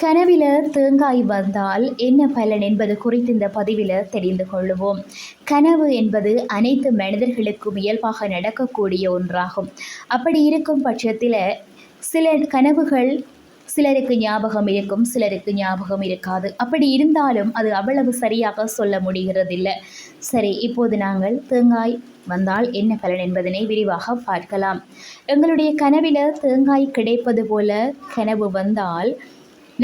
கனவில தேங்காய் வந்தால் என்ன பலன் என்பது குறித்து இந்த பதிவில் தெரிந்து கொள்வோம் கனவு என்பது அனைத்து மனிதர்களுக்கும் இயல்பாக நடக்கக்கூடிய ஒன்றாகும். அப்படி இருக்கும் பட்சத்தில் சில கனவுகள் சிலருக்கு ஞாபகம் இருக்கும் சிலருக்கு ஞாபகம் இருக்காது. அப்படி இருந்தாலும் அது அவ்வளவு சரியாக சொல்ல முடிகிறதில்லை. சரி இப்போது நாங்கள் தேங்காய் வந்தால் என்ன பலன் என்பதனை விரிவாக பார்க்கலாம். எங்களுடைய கனவில் தேங்காய் கிடைப்பது போல கனவு வந்தால்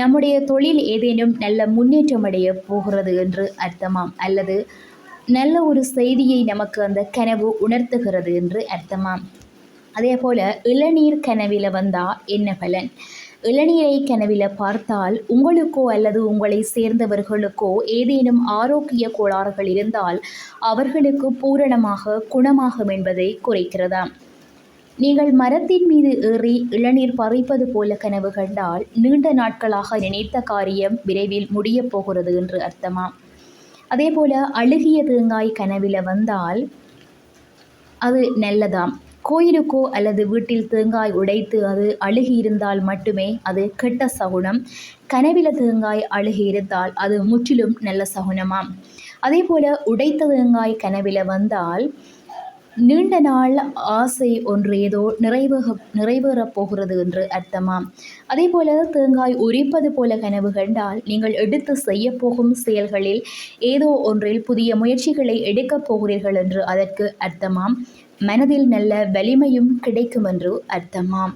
நம்முடைய தொழில் ஏதேனும் நல்ல முன்னேற்றமடைய போகிறது என்று அர்த்தமாம். அல்லது நல்ல ஒரு செய்தியை நமக்கு அந்த கனவு உணர்த்துகிறது என்று அர்த்தமாம். அதே போல் இளநீர் கனவில் வந்தால் என்ன பலன்? இளநீரை கனவில் பார்த்தால் உங்களுக்கோ அல்லது உங்களை சேர்ந்தவர்களுக்கோ ஏதேனும் ஆரோக்கிய கோளாறுகள் இருந்தால் அவர்களுக்கு பூரணமாக குணமாகும் என்பதை குறைக்கிறதாம். நீங்கள் மரத்தின் மீது ஏறி இளநீர் பறிப்பது போல கனவு கண்டால் நீண்ட நாட்களாக நினைத்த காரியம் விரைவில் முடியப் போகிறது என்று அர்த்தமாம். அதே போல அழுகிய தேங்காய் கனவில் வந்தால் அது நல்லதாம். கோயிலுக்கோ அல்லது வீட்டில் தேங்காய் உடைத்து அது அழுகி இருந்தால் மட்டுமே அது கெட்ட சகுனம். கனவில தேங்காய் அழுகி இருந்தால் அது முற்றிலும் நல்ல சகுனமாம். அதே போல உடைத்த தேங்காய் கனவில வந்தால் நீண்ட நாள் ஆசை ஒன்று ஏதோ நிறைவேக நிறைவேறப் போகிறது என்று அர்த்தமாம். அதே போல தேங்காய் உரிப்பது போல கனவு கண்டால் நீங்கள் எடுத்து செய்ய போகும் செயல்களில் ஏதோ ஒன்றில் புதிய முயற்சிகளை எடுக்கப் போகிறீர்கள் என்று அதற்கு அர்த்தமாம். மனதில் நல்ல வலிமையும் கிடைக்கும் என்று அர்த்தமாம்.